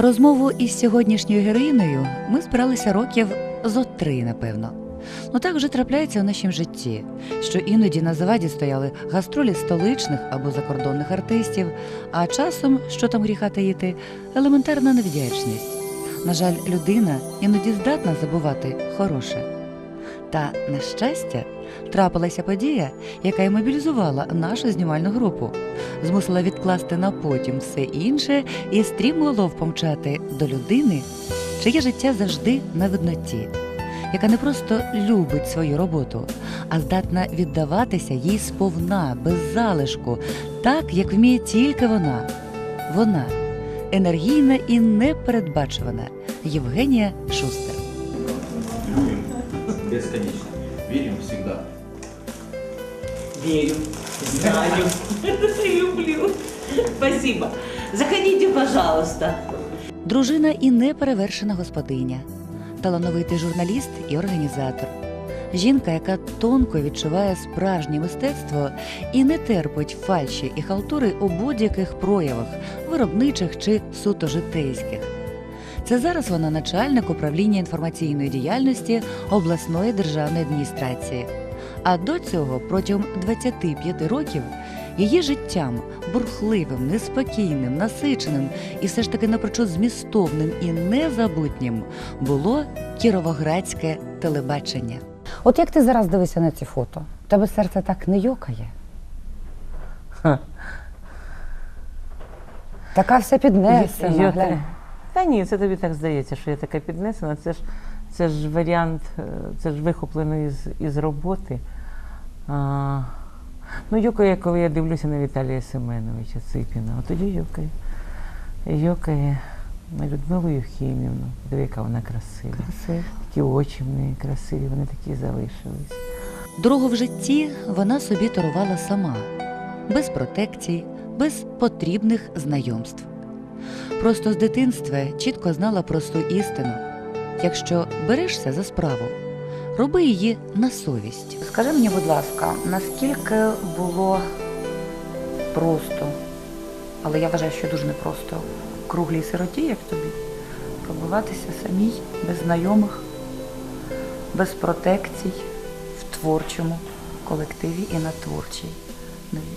На розмову із сьогоднішньою героїною ми збиралися років зо три, напевно. Ну так вже трапляється у нашім житті, що іноді на заваді стояли гастролі столичних або закордонних артистів, а часом, що там гріха таїти, елементарна невдячність. На жаль, людина іноді здатна забувати хороше. Та, на щастя, трапилася подія, яка й мобілізувала нашу знімальну групу, змусила відкласти на потім все інше і стрімголов помчати до людини, чиє життя завжди на видноті, яка не просто любить свою роботу, а здатна віддаватися їй сповна, без залишку, так як вміє тільки вона. Вона енергійна і непередбачувана Євгенія Шустер. Любим бесконечно. Верим всегда. Верю, знаю, люблю. Спасибо. Заходите, пожалуйста. Дружина і неперевершена господиня, талановитий журналіст і організатор. Жінка, яка тонко відчуває справжнє мистецтво і не терпить фальші і халтури у будь-яких проявах, виробничих чи суто житейських. Це зараз вона начальник управління інформаційної діяльності обласної державної адміністрації. А до цього протягом 25 років її життям бурхливим, неспокійним, насиченим і все ж таки напрочуд змістовним і незабутнім було кіровоградське телебачення. От як ти зараз дивишся на ці фото? Тебе серце так не йокає? Така вся піднесена. Йота. глянь. Та ні, це тобі так здається, що я така піднесена. Це ж, це ж варіант, е, це ж вихоплено із, із роботи. А, ну, юкає, коли я дивлюся на Віталія Семеновича Ципіна, от тоді юкає. Юкає на Людмилу Євхімівну. Диви, яка вона красива. Красиво. Такі очі в неї красиві, вони такі залишились. Дорогу в житті вона собі торувала сама, без протекцій, без потрібних знайомств. Просто з дитинства чітко знала просту істину: якщо берешся за справу, роби її на совість. Скажи мені, будь ласка, наскільки було просто, але я вважаю, що дуже непросто. Круглій сироті, як тобі, пробиватися самій, без знайомих, без протекцій в творчому колективі і на творчій. Ниві.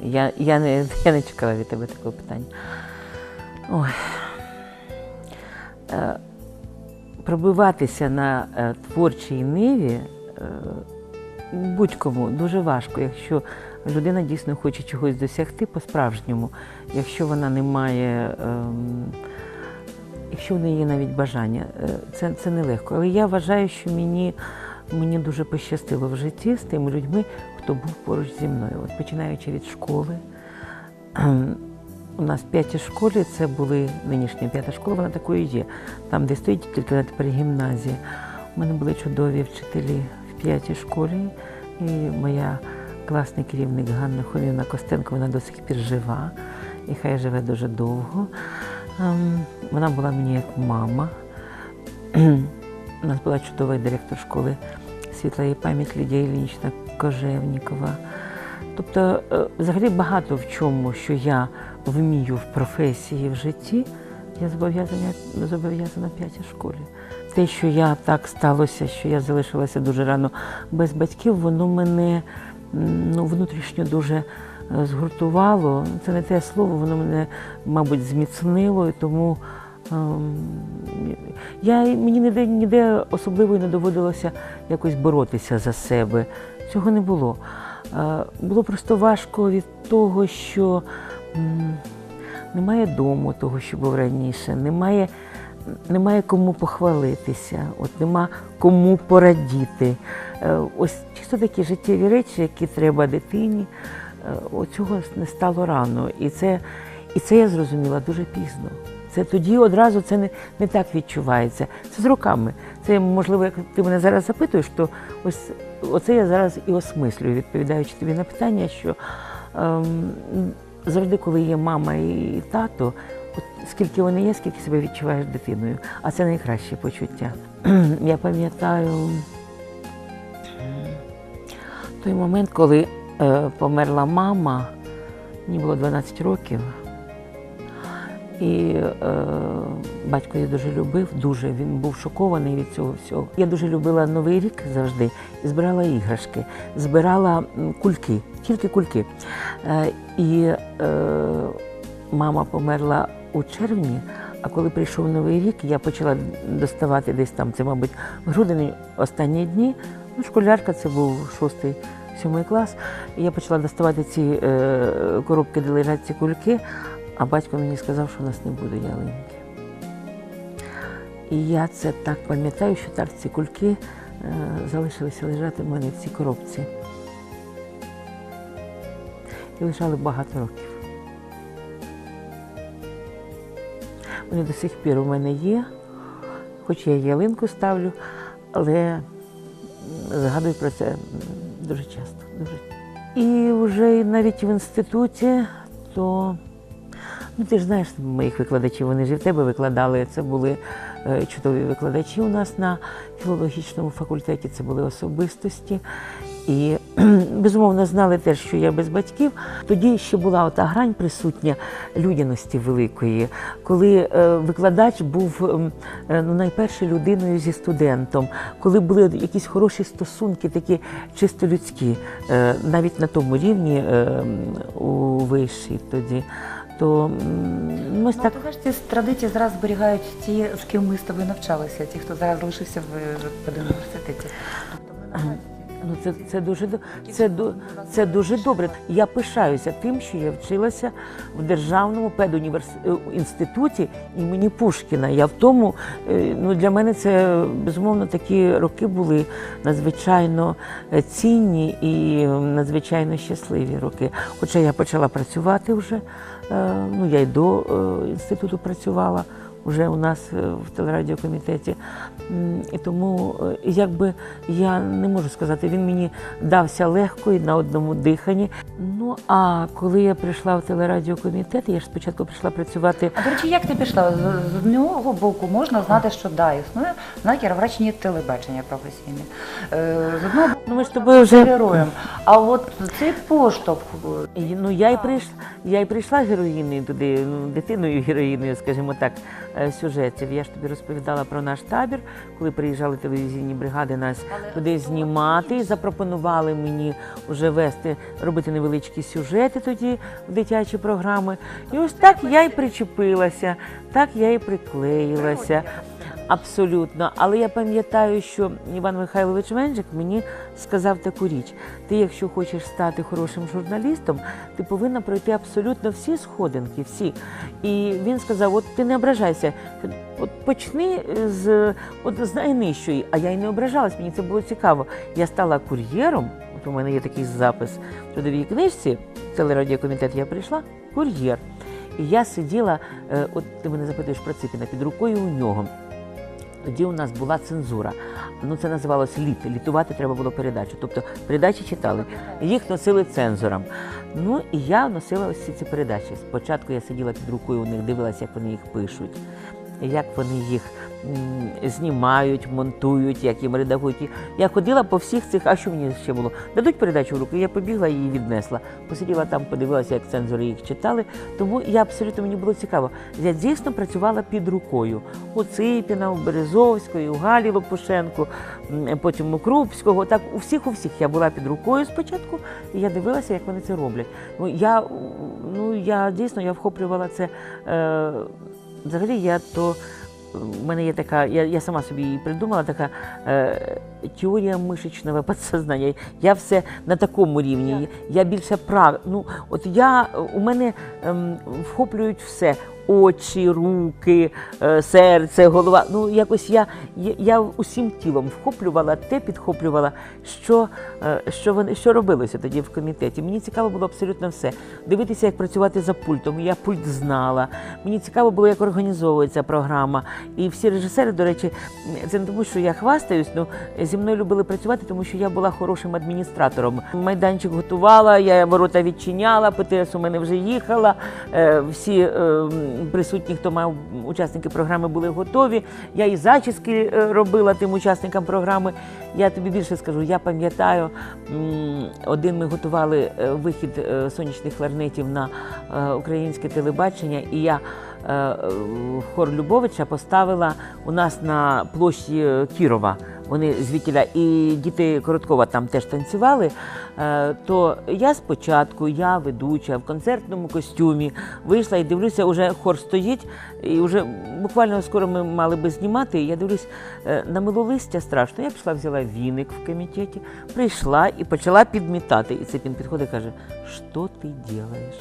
Я, я, не, я не чекала від тебе такого питання. Ой. Е, Пробиватися на е, творчій ниві е, будь-кому дуже важко, якщо людина дійсно хоче чогось досягти по-справжньому, якщо вона не має, ем, якщо в неї є навіть бажання, це, це нелегко. Але я вважаю, що мені, мені дуже пощастило в житті з тими людьми, хто був поруч зі мною. От починаючи від школи. У нас в п'ятій школі це були нинішня п'ята школа, вона такою є. Там, де стоїть тільки тепер гімназія. У мене були чудові вчителі в п'ятій школі. І моя класний керівник Ганна Хомівна Костенко, вона до сих пір жива і хай живе дуже довго. Ем, Вона була мені як мама. У нас була чудова директор школи світла її пам'ять Лідія Іллінічна Кожевнікова. Тобто, е, взагалі багато в чому, що я вмію в професії в житті, я зобов'язана, зобов'язана п'ятій школі. Те, що я так сталося, що я залишилася дуже рано без батьків, воно мене ну, внутрішньо дуже е, згуртувало. Це не те слово, воно мене, мабуть, зміцнило, і тому я, мені ніде, ніде особливо не доводилося якось боротися за себе. Цього не було. Е, Було просто важко від того, що немає дому, того, що був раніше, немає, немає кому похвалитися, от нема кому порадіти. Е, Ось чисто такі життєві речі, які треба дитині, е, оцього не стало рано. І це, і це я зрозуміла дуже пізно. Це тоді одразу це не, не так відчувається. Це з роками. Це можливо, як ти мене зараз запитуєш, то ось оце я зараз і осмислюю, відповідаючи тобі на питання, що ем, завжди, коли є мама і тато, от скільки вони є, скільки себе відчуваєш дитиною. А це найкраще почуття. я пам'ятаю той момент, коли е, померла мама. Мені було 12 років. І е, батько я дуже любив, дуже він був шокований від цього всього. Я дуже любила Новий рік завжди і збирала іграшки, збирала кульки, тільки кульки. Е, і е, мама померла у червні, а коли прийшов Новий рік, я почала доставати десь там, це, мабуть, грудень останні дні. Ну, школярка це був шостий, сьомий клас. Я почала доставати ці е, коробки, де лежать ці кульки, а батько мені сказав, що у нас не буде ялинки. І я це так пам'ятаю, що так ці кульки е, залишилися лежати в мене в цій коробці. І лежали багато років. Вони до сих пір у мене є, хоч я ялинку ставлю, але згадую про це дуже часто. Дуже. І вже навіть в інституті, то ну ти ж знаєш моїх викладачів, вони ж і в тебе викладали. Це були е, чудові викладачі у нас на філологічному факультеті, це були особистості. І безумовно знали теж, що я без батьків. Тоді ще була ота грань присутня людяності великої, коли е, викладач був ем, е, ну, найперше людиною зі студентом, коли були якісь хороші стосунки, такі чисто людські, навіть на тому рівні е, у виші тоді. То м, ось Ну, так. ти знаєш, ці традиції зараз зберігають ті, з ким ми з тобою навчалися, ті, хто зараз залишився в педуніверситеті. Ну, це, це, дуже, це, це дуже добре. Я пишаюся тим, що я вчилася в Державному педуніверситеті імені Пушкіна. Я в тому, е, ну, для мене це безумовно такі роки були надзвичайно е, цінні і е, надзвичайно щасливі роки. Хоча я почала працювати вже, е, ну я й до е, інституту працювала. Вже у нас е, в телерадіокомітеті. І тому, е, якби я не можу сказати, він мені дався легко і на одному диханні. Ну а коли я прийшла в телерадіокомітет, я ж спочатку прийшла працювати. А до речі, як ти пішла? З, одного боку можна знати, що да, існує на Кіровоградщині телебачення професійне. Е, з одного боку, Ну ми ж тобою вже героєм. А от цей поштовх. Ну, я й прийшла, я й прийшла героїною туди, ну, дитиною героїною, скажімо так, сюжетів. Я ж тобі розповідала про наш табір, коли приїжджали телевізійні бригади нас туди знімати. І запропонували мені вже вести, робити невеличкі сюжети тоді в дитячі програми. І ось так я й причепилася, так я і приклеїлася. Абсолютно, але я пам'ятаю, що Іван Михайлович Венжик мені сказав таку річ: ти, якщо хочеш стати хорошим журналістом, ти повинна пройти абсолютно всі сходинки, всі. І він сказав: от ти не ображайся, от почни з от з найнижчої. А я й не ображалась, мені це було цікаво. Я стала кур'єром. У мене є такий запис в трудовій книжці, в телерадіокомітет я прийшла, кур'єр. І я сиділа, е, от ти мене запитуєш про Ципіна, під рукою у нього. Тоді у нас була цензура. Ну це називалося літ. Літувати треба було передачу. Тобто передачі читали, їх носили цензорам. Ну і я носила ось ці передачі. Спочатку я сиділа під рукою у них, дивилася, як вони їх пишуть, як вони їх знімають, монтують, як їм редагують. Я ходила по всіх цих, а що мені ще було? Дадуть передачу в руку, я побігла і її віднесла. Посиділа там, подивилася, як цензори їх читали. Тому я абсолютно мені було цікаво. Я дійсно працювала під рукою у Ципіна, у Березовської, у Галі Лопушенко, потім у Крупського. Так у всіх у всіх я була під рукою спочатку, і я дивилася, як вони це роблять. Ну я ну я дійсно я вхоплювала це. Е, взагалі, я то. У мене є така, я, я сама собі її придумала, така е, теорія мишечного підсознання. Я все на такому рівні. Я більше прав. Ну, от я у мене е, вхоплюють все. Очі, руки, е, серце, голова. Ну, якось я, я, усім тілом вхоплювала, те підхоплювала, що, е, що, вони, що робилося тоді в комітеті. Мені цікаво було абсолютно все. Дивитися, як працювати за пультом. Я пульт знала. Мені цікаво було, як організовується програма. І всі режисери, до речі, це не тому, що я хвастаюсь, ну зі мною любили працювати, тому що я була хорошим адміністратором. Майданчик готувала, я ворота відчиняла, ПТС у мене вже їхала. е, Всі е, м, присутні, хто мав учасники програми, були готові. Я і зачіски е, робила тим учасникам програми. Я тобі більше скажу, я пам'ятаю, один ми готували е, вихід е, сонячних кларнетів на українське телебачення, і я хор Любовича поставила у нас на площі Кірова Вони звідтіля і діти Короткова там теж танцювали. Е, То я спочатку, я ведуча в концертному костюмі, вийшла і дивлюся, уже хор стоїть, і вже буквально скоро ми мали би знімати. І я дивлюсь, е, намило листя страшно. Я пішла, взяла віник в комітеті, прийшла і почала підмітати. І це він підходить і каже: що ти робиш?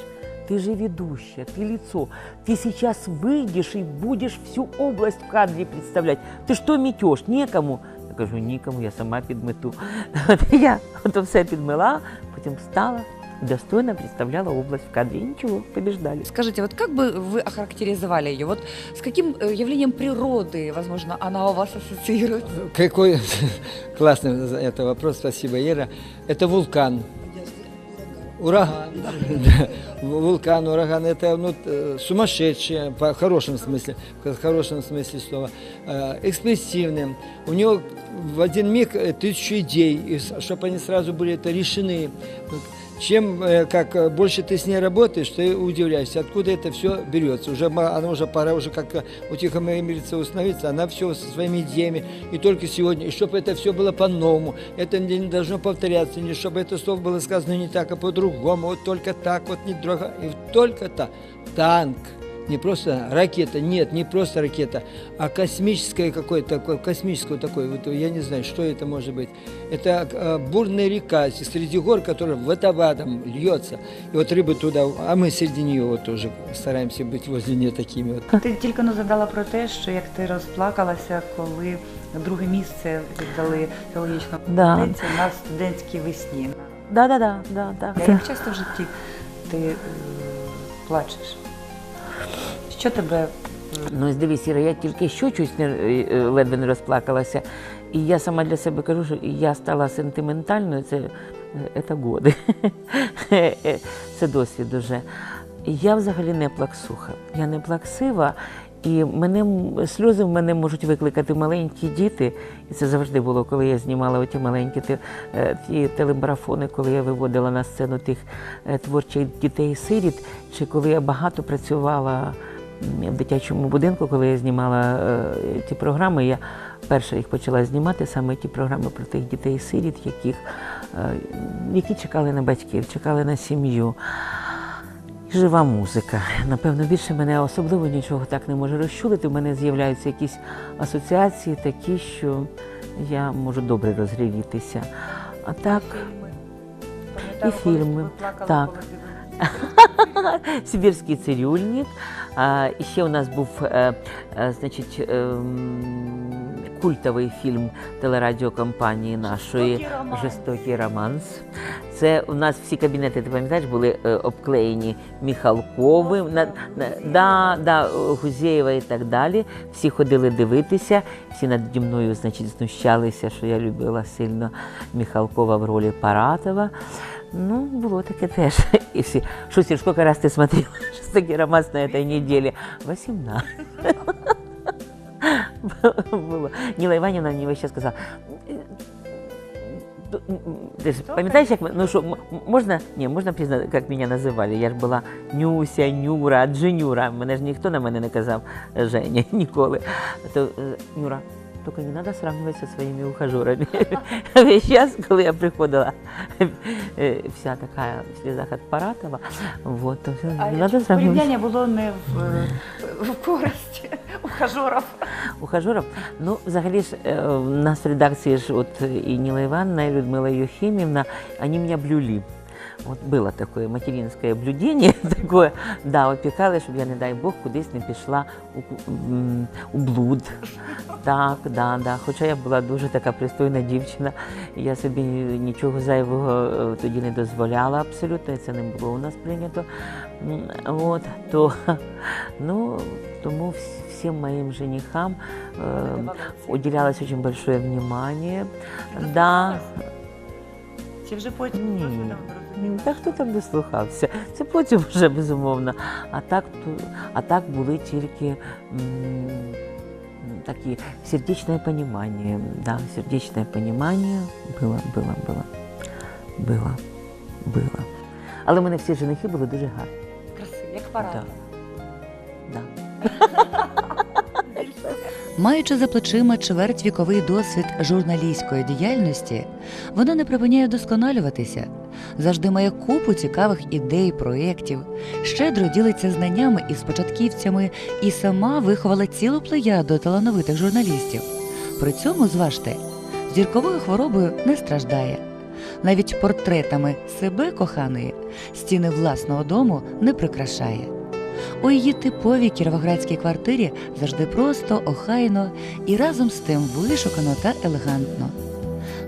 Ты же ведущая, ты лицо. Ты сейчас выйдешь и будешь всю область в кадре представлять. Ты что метешь? Некому. Я кажу, нікому, я сама підмету. От я ото все підмила, потім встала, достойно представляла область в кадрі. І нічого, побіждали. Скажите, вот как бы вы охарактеризовали ее? Вот с каким э, явлением природы, возможно, она у вас ассоциируется? Какой классный это вопрос, спасибо, Ира. Это вулкан. Ураган. Да. Вулкан, ураган, это ну, э, сумасшедшее, по хорошем смысле, в хорошем смысле слова, Э, экспрессивным. У него в один миг э, тысячу идей, чтобы они сразу были это решены. Вот. Чем э, как э, больше ты с ней работаешь, ты удивляешься, откуда это все берется. Уже ма- она уже пора уже как утихомириться, установиться. Она все со своими идеями. И только сегодня, и чтобы это все было по-новому. Это не не должно повторяться, не чтобы это слово было сказано не так, а по-другому. Вот только так, вот не друга. И только так. Танк. Не просто ракета, нет, не просто ракета, а космическое какое-то, такое, космическое такое, вот я не знаю, что это может быть. Это э, бурная река среди гор, которая водопадом льется. И вот рыбы туда, а мы среди нее вот тоже стараемся быть возле нее такими вот. Ти тільки но згадала про те, що як ти розплакалася, коли друге місце віддали філологічному Да. факультеті на студентській весні. Да, да, да, да, да. Як часто в житті ти е, плачеш? Що тебе Ну, ось дивись, Іра, я тільки що щось не, е, е, ледве не розплакалася. І я сама для себе кажу, що я стала сентиментальною, це, е, це годи. Е, це досвід уже. Я взагалі не плаксуха. Я не плаксива, і мене, сльози в мене можуть викликати маленькі діти. І це завжди було, коли я знімала оті маленькі е, ті телемарафони, коли я виводила на сцену тих е, творчих дітей-сиріт, чи коли я багато працювала в дитячому будинку, коли я знімала е, ті програми, я перша їх почала знімати саме ті програми про тих дітей-сиріт, яких, е, які чекали на батьків, чекали на сім'ю. Жива музика. Напевно, більше мене особливо нічого так не може розчулити. У мене з'являються якісь асоціації такі, що я можу добре розгрівітися. А так, І фільми. Так. Сибірський цирюльник. І ще у нас був е, е, значить, культовий фільм телерадіокомпанії нашої Жорстокий романс. Це у нас всі кабінети, ти пам'ятаєш, були е, обклеєні Міхалковим, на, на, да, да, Гузєєва і так далі. Всі ходили дивитися, всі наді мною значить, знущалися, що я любила сильно Міхалкова в ролі Паратова. Ну, було таке теж. І всі, що, Сір, сколько раз ти смотрела «Жестокий романс» на этой неделе? 18. Було. Ніла Іванівна мені весь час сказала, ти ж пам'ятаєш, як ми, ну що, м- можна, ні, можна признати, як мене називали. Я ж була Нюся, Нюра, Дженюра. Мене ж ніхто на мене не казав е, Женя ніколи. То е, Нюра, тільки не треба сравнювати зі своїми ухажерами. Весь час, коли я приходила, е, вся така в слізах від Паратова, вот, не чую, сравнювати. порівняння було не в, користь ухажорів. ухажеров. Ну, взагалі ж е, в нас в редакції ж от і Ніла Івановна, і Людмила Юхимівна, вони мене блюли. От було таке материнське блюдіння, таке, да, опікали, щоб я, не дай Бог, кудись не пішла у, у блуд. Так, да, да. Хоча я була дуже така пристойна дівчина, я собі нічого зайвого е, тоді не дозволяла абсолютно, і це не було у нас прийнято. От, то, ну, тому вс- всем моим женихам э, уделялось очень большое внимание. Да, Чи вже потім Ні. Зрозуміли? М, Та хто там дослухався? Це потім вже безумовно. А так, а так були тільки м, такі сердечне понімання. Да, сердечне понімання було, було, було, було, було. Але в мене всі женихи були дуже гарні. Красиво, як парада. Да. Маючи за плечима чвертьвіковий досвід журналістської діяльності, вона не припиняє вдосконалюватися, завжди має купу цікавих ідей, проєктів, щедро ділиться знаннями із початківцями і сама виховала цілу плеяду талановитих журналістів. При цьому, зважте, зірковою хворобою не страждає. Навіть портретами себе коханої стіни власного дому не прикрашає. У її типовій кіровоградській квартирі завжди просто, охайно і разом з тим вишукано та елегантно.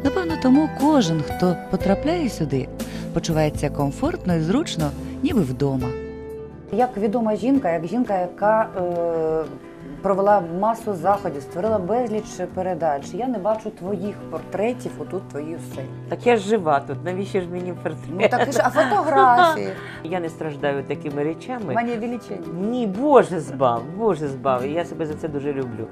Напевно, тому кожен, хто потрапляє сюди, почувається комфортно і зручно, ніби вдома. Як відома жінка, як жінка, яка е, провела масу заходів, створила безліч передач. Я не бачу твоїх портретів отут в твоїй оселі. Так я ж жива тут, навіщо ж мені портрет? Ну так і ж, а фотографії? Я не страждаю такими речами. Мені величезні. Ні, Боже збав, Боже збав. Я себе за це дуже люблю.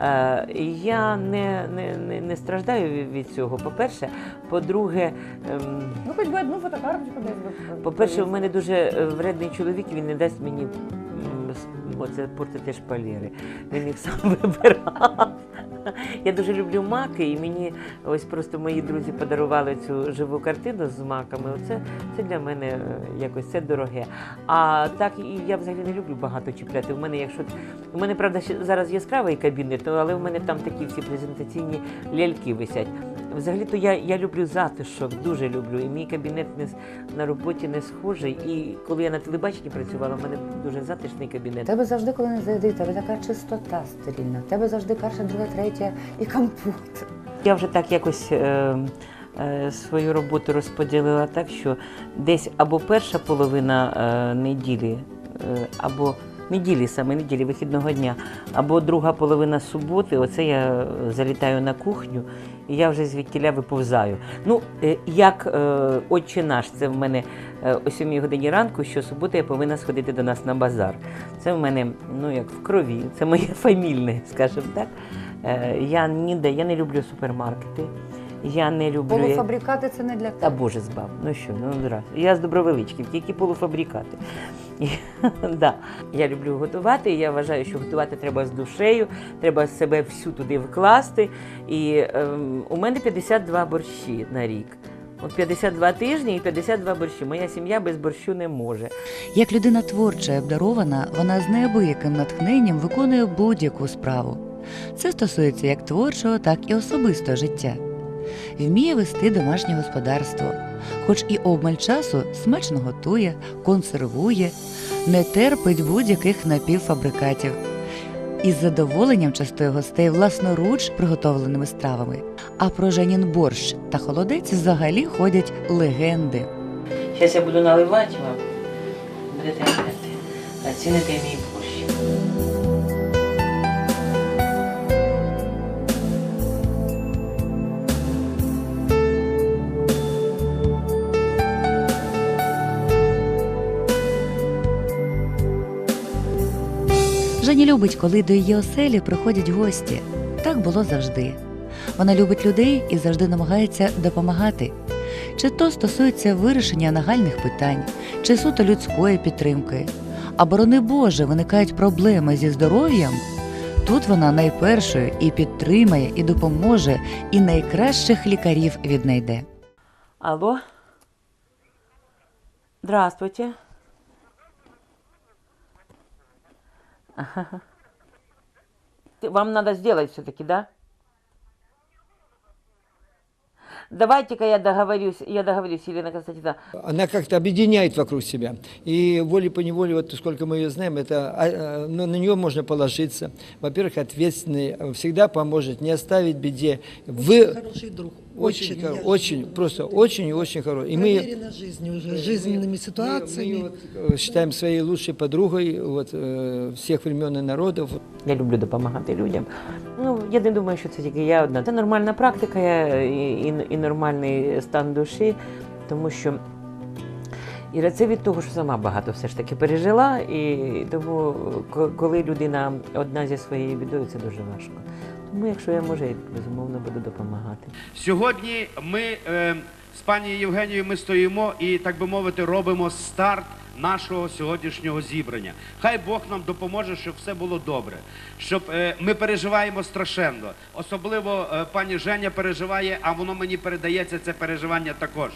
Е, я не, не, не, не страждаю від- цього. По-перше, по-друге, ем, Ну, хоч би одну фотокарточку десь би. по-перше, в мене дуже е, вредний чоловік, він не дасть мені оце портити шпалери. Він їх сам вибирав. Я дуже люблю маки, і мені ось просто мої друзі подарували цю живу картину з маками. Оце це для мене е, якось це дороге. А так і я взагалі не люблю багато чіпляти. У мене, якщо у мене правда зараз яскравий кабінет, але в мене там такі всі презентаційні ляльки висять. Взагалі-то я, я люблю затишок, дуже люблю. І мій кабінет не, на роботі не схожий. І коли я на телебаченні працювала, в мене дуже затишний кабінет. тебе завжди, коли не зайди, тебе така чистота стерильна. Тебе завжди перша, друга, третя і компот. Я вже так якось е, е, свою роботу розподілила так, що десь або перша половина е, неділі, е, або неділі, саме неділі, вихідного дня, або друга половина суботи, оце я е, залітаю на кухню і я вже звідтіля виповзаю. Ну, е, як е, отче наш, це в мене о 7 годині ранку, що суботи я повинна сходити до нас на базар. Це в мене ну, як в крові, це моє фамільне, скажімо так. Я ніде, я не люблю супермаркети. Я не люблю. Полуфабрикати це не для Та тебе. Боже збав. Ну що, ну здрасте. Я з добровеличків, тільки полуфабрикати. Да. Я люблю готувати. і Я вважаю, що готувати треба з душею, треба себе всю туди вкласти. І ем, у мене 52 борщі на рік. От 52 тижні і 52 борщі. Моя сім'я без борщу не може. Як людина творча і обдарована, вона з неабияким натхненням виконує будь-яку справу. Це стосується як творчого, так і особистого життя. Вміє вести домашнє господарство, хоч і обмаль часу смачно готує, консервує, не терпить будь-яких напівфабрикатів. Із задоволенням частує гостей власноруч приготовленими стравами. А про Женін борщ та холодець взагалі ходять легенди. Зараз я буду наливати вам. Будете оціните мій борщ. Женя любить, коли до її оселі приходять гості. Так було завжди. Вона любить людей і завжди намагається допомагати. Чи то стосується вирішення нагальних питань, чи суто людської підтримки. А борони Боже, виникають проблеми зі здоров'ям. Тут вона найпершою і підтримає, і допоможе, і найкращих лікарів віднайде. Алло? Здравствуйте. Вам надо сделать все-таки, да? Давайте-ка я договорюсь, я договорюсь, Елена Константиновна. Она как-то объединяет вокруг себя. И волей по неволе, вот сколько мы ее знаем, это, ну, на нее можно положиться. Во-первых, ответственный, э, всегда поможет, не оставить беде. Вы хороший друг. очень, Очень, хор- я очень, просто очень и очень хороший. И мы, проверена жизнью уже, жизненными мы ситуациями. ее вот, э, считаем своей лучшей подругой вот, э, всех времен и народов. Я люблю допомагати людям. Ну, я не думаю, що це тільки я одна. Це нормальна практика я, і, і, і нормальний стан душі, тому що І це від того, що сама багато все ж таки пережила, і тому, ко- коли людина одна зі своєю бідою, це дуже важко. Тому, якщо я можу, я безумовно буду допомагати. Сьогодні ми е, з пані Євгенією ми стоїмо і, так би мовити, робимо старт нашого сьогоднішнього зібрання. Хай Бог нам допоможе, щоб все було добре. Щоб е, ми переживаємо страшенно. Особливо е, пані Женя переживає, а воно мені передається це переживання також.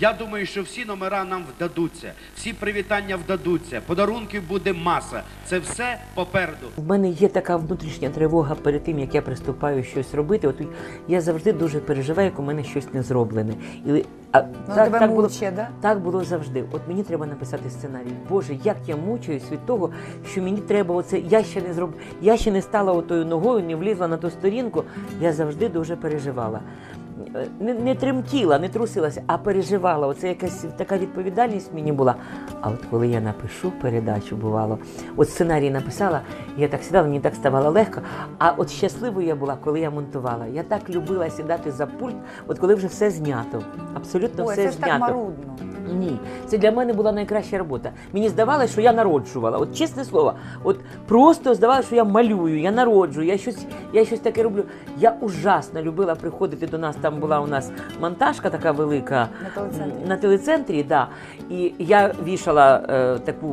Я думаю, що всі номера нам вдадуться, всі привітання вдадуться, подарунків буде маса. Це все попереду. В мене є така внутрішня тривога перед тим, як я приступаю щось робити. От я завжди дуже переживаю, як у мене щось не зроблене. І, а, Ну, тебе так, мучає, да? так було завжди. От мені треба написати сценарій. Боже, як я мучаюсь від того, що мені треба оце. Я ще не зроб... я ще не стала отою ногою, не влізла на ту сторінку. Я завжди дуже переживала. Не, не тремтіла, не трусилася, а переживала. Оце якась така відповідальність мені була. А от коли я напишу передачу, бувало, от сценарій написала, я так сідала, мені так ставало легко. А от щасливою я була, коли я монтувала. Я так любила сідати за пульт, от коли вже все знято. Абсолютно Ой, все це ж знято. так марудно. Ні, це для мене була найкраща робота. Мені здавалося, що я народжувала. От чесне слово, от просто здавалося, що я малюю, я народжую, я щось, я щось таке роблю. Я ужасно любила приходити до нас. Там була у нас монтажка така велика На телецентрі. на телецентрі, да. І я вішала е, таку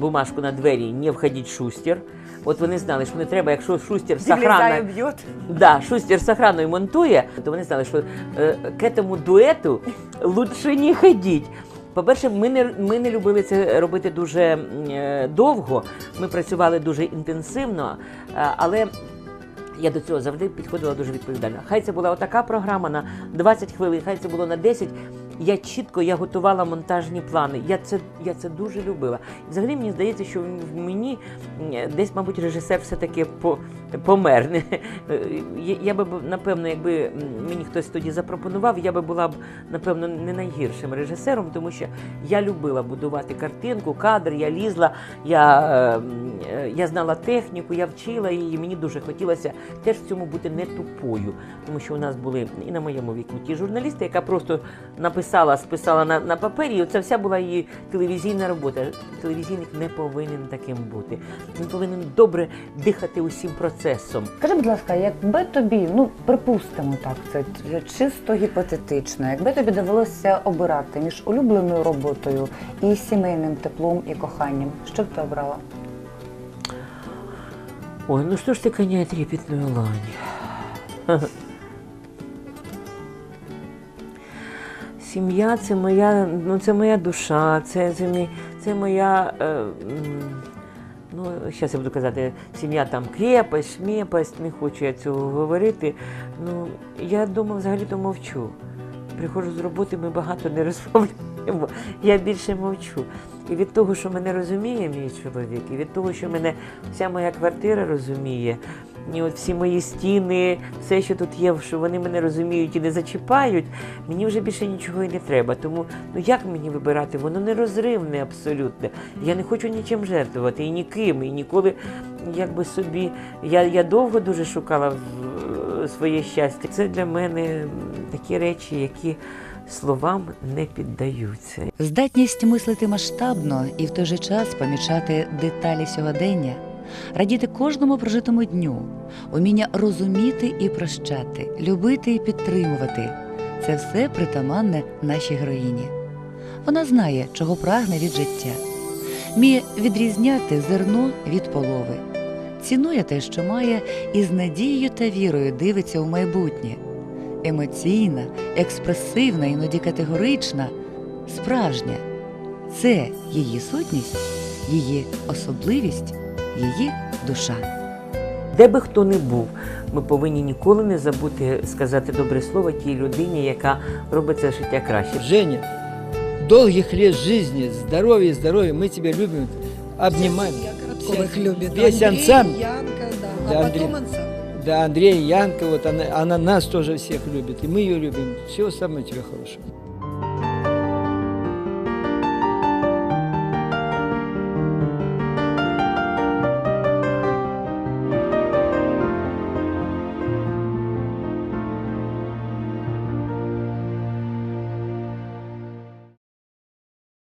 бумажку на двері не входіть шустер. От вони знали, що не треба, якщо шустер б'є. Да, Шустер з охраною монтує, то вони знали, що е, к этому дуету лучше не ходіть. По-перше, ми не, ми не любили це робити дуже е, довго. Ми працювали дуже інтенсивно, е, але я до цього завжди підходила дуже відповідально. Хай це була отака програма на 20 хвилин, хай це було на 10. Я чітко я готувала монтажні плани. Я це, я це дуже любила. Взагалі мені здається, що в мені десь, мабуть, режисер все-таки по, помер. Я, би напевно, якби мені хтось тоді запропонував, я би була б напевно не найгіршим режисером, тому що я любила будувати картинку, кадр, я лізла, я, е, м, е, я знала техніку, я вчила її. Мені дуже хотілося теж в цьому бути не тупою, тому що у нас були і на моєму віку ті журналісти, яка просто написала, списала на, на папері. і Це вся була її телевізійна робота. Телевізійник не повинен таким бути. Він повинен добре дихати усім процесом. Скажи, будь ласка, якби тобі, ну припустимо так, це чисто гіпотетично, якби тобі довелося обирати між улюбленою роботою і сімейним теплом і коханням, що б ти обрала? Ой, ну что ж ты коня трепетную лань? Сім'я це моя, ну це моя душа, це, це, це моя. Е, ну, зараз я буду казати, сім'я там крепость, шмепость, не хочу я цього говорити. Ну, я вдома взагалі-то мовчу. Приходжу з роботи, ми багато не розмовляємо. Я більше мовчу. І від того, що мене розуміє мій чоловік, і від того, що мене вся моя квартира розуміє, і от всі мої стіни, все, що тут є, що вони мене розуміють і не зачіпають, мені вже більше нічого і не треба. Тому ну як мені вибирати? Воно нерозривне абсолютно. Я не хочу нічим жертвувати і ніким, і ніколи якби собі. Я, я довго дуже шукала своє щастя. Це для мене такі речі, які словам не піддаються. Здатність мислити масштабно і в той же час помічати деталі сьогодення, радіти кожному прожитому дню, уміння розуміти і прощати, любити і підтримувати це все притаманне нашій героїні. Вона знає, чого прагне від життя, вміє відрізняти зерно від полови, цінує те, що має, і з надією та вірою дивиться у майбутнє. Емоційна, експресивна, іноді категорична, справжня. Це її сутність, її особливість, її душа. Де би хто не був, ми повинні ніколи не забути сказати добре слово тій людині, яка робить це життя краще. Женя, долгих лет жизни, здоровья, здоровья. Мы тебя любим, обнимаем. Коротковых любит. Весь Андрей, ансамбль. Янка, да. Да, а Андрей. потом ансамбль. Да, Андрей, Янка, вот она, она нас тоже всех любит, и мы ее любим. Всего самого тебе хорошего.